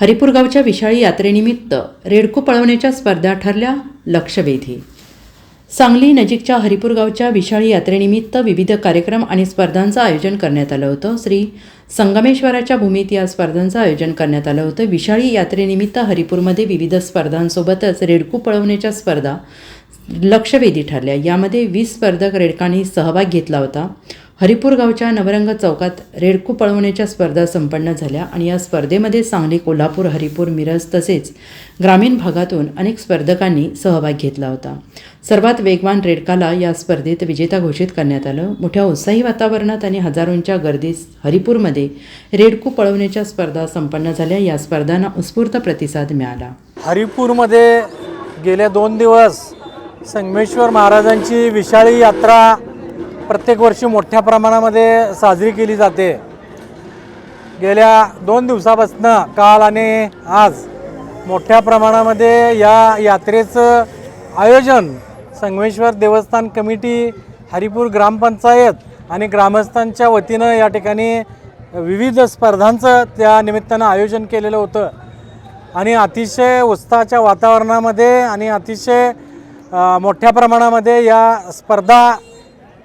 हरिपूरगावच्या विशाळी यात्रेनिमित्त रेडको पळवण्याच्या स्पर्धा ठरल्या लक्षवेधी. सांगली नजीकच्या हरिपूरगावच्या विशाळी यात्रेनिमित्त विविध कार्यक्रम आणि स्पर्धांचं आयोजन करण्यात आलं होतं. श्री संगमेश्वराच्या भूमीत या स्पर्धांचं आयोजन करण्यात आलं होतं. विशाळी यात्रेनिमित्त हरिपूरमध्ये विविध स्पर्धांसोबतच रेडकू पळवण्याच्या स्पर्धा लक्षवेधी ठरल्या. यामध्ये वीस स्पर्धक रेडकांनी सहभाग घेतला होता. हरिपूर गावच्या नवरंग चौकात रेडकू पळवण्याच्या स्पर्धा संपन्न झाल्या आणि या स्पर्धेमध्ये सांगली कोल्हापूर हरिपूर मिरज तसेच ग्रामीण भागातून अनेक स्पर्धकांनी सहभाग घेतला होता. सर्वात वेगवान रेडकाला या स्पर्धेत विजेता घोषित करण्यात आलं. मोठ्या उत्साही वातावरणात आणि हजारोंच्या गर्दीत हरिपूरमध्ये रेडकू पळवण्याच्या स्पर्धा संपन्न झाल्या. या स्पर्धांना उत्स्फूर्त प्रतिसाद मिळाला. हरिपूरमध्ये गेल्या दोन दिवस संगमेश्वर महाराजांची विशाळी यात्रा प्रत्येक वर्षी मोठ्या प्रमाणामध्ये साजरी केली जाते. गेल्या दोन दिवसापासनं काल आणि आज मोठ्या प्रमाणामध्ये या यात्रेचं आयोजन संगमेश्वर देवस्थान कमिटी हरिपूर ग्रामपंचायत आणि ग्रामस्थांच्या वतीनं या ठिकाणी विविध स्पर्धांचं त्या निमित्तानं आयोजन केलेलं होतं. आणि अतिशय उत्साहाच्या वातावरणामध्ये आणि अतिशय मोठ्या प्रमाणामध्ये या स्पर्धा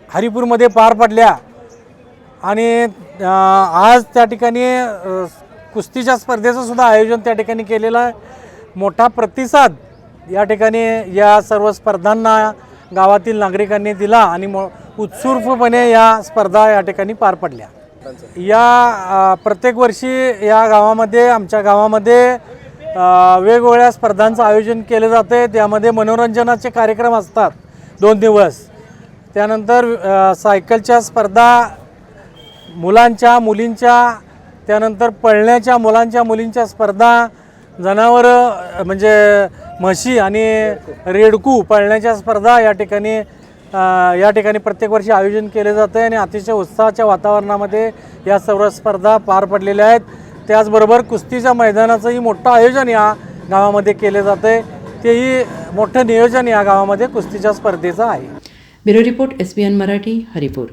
हरिपूरमध्ये पार पडल्या. आणि आज त्या ठिकाणी कुस्तीच्या स्पर्धेचं सुद्धा आयोजन त्या ठिकाणी केलेलं आहे. मोठा प्रतिसाद या ठिकाणी या सर्व स्पर्धांना गावातील नागरिकांनी दिला आणि मो उत्सुर्फपणे या स्पर्धा या ठिकाणी पार पडल्या. या प्रत्येक वर्षी या गावामध्ये आमच्या गावामध्ये वेगवेगळ्या स्पर्धांचं आयोजन केलं जातं आहे त्यामध्ये मनोरंजनाचे कार्यक्रम असतात दोन दिवस. त्यानंतर सायकलच्या स्पर्धा मुलांच्या मुलींच्या त्यानंतर पळण्याच्या मुलांच्या मुलींच्या स्पर्धा जनावरं म्हणजे म्हशी आणि रेडकू पळण्याच्या स्पर्धा या ठिकाणी या ठिकाणी प्रत्येक वर्षी आयोजन केले जाते आणि अतिशय उत्साहाच्या वातावरणामध्ये या सर्व स्पर्धा पार पडलेल्या आहेत. त्याचबरोबर कुस्तीच्या मैदानाचंही मोठं आयोजन या गावामध्ये केले जातं आहे तेही मोठं नियोजन या गावामध्ये कुस्तीच्या स्पर्धेचं आहे. Bureau report S B N Marathi Haripur.